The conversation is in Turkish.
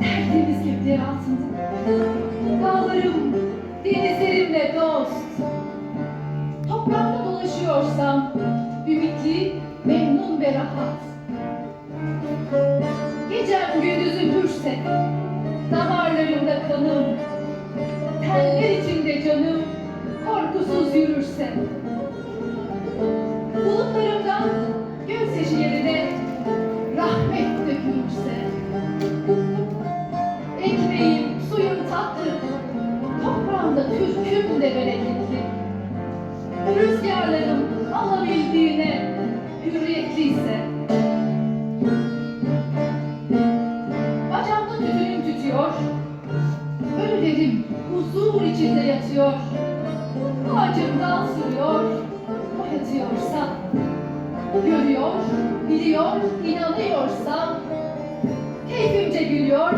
tertemiz gökler altında. Dağlarım, denizlerimle dost. Toprağında dolaşıyorsam, ümitli, memnun ve rahat. Gecem gündüzüm hürse, damarlarımda kanım, toprağımda türküm de bereketli. Rüzgarlarım alabildiğine hürriyetliyse. Bacağımda tütünüm tütüyor, ölülerim huzur içinde yatıyor. Ağacımdan sürüyor, o yatıyorsa. Görüyor, biliyor, inanıyorsam, keyfimce gülüyor,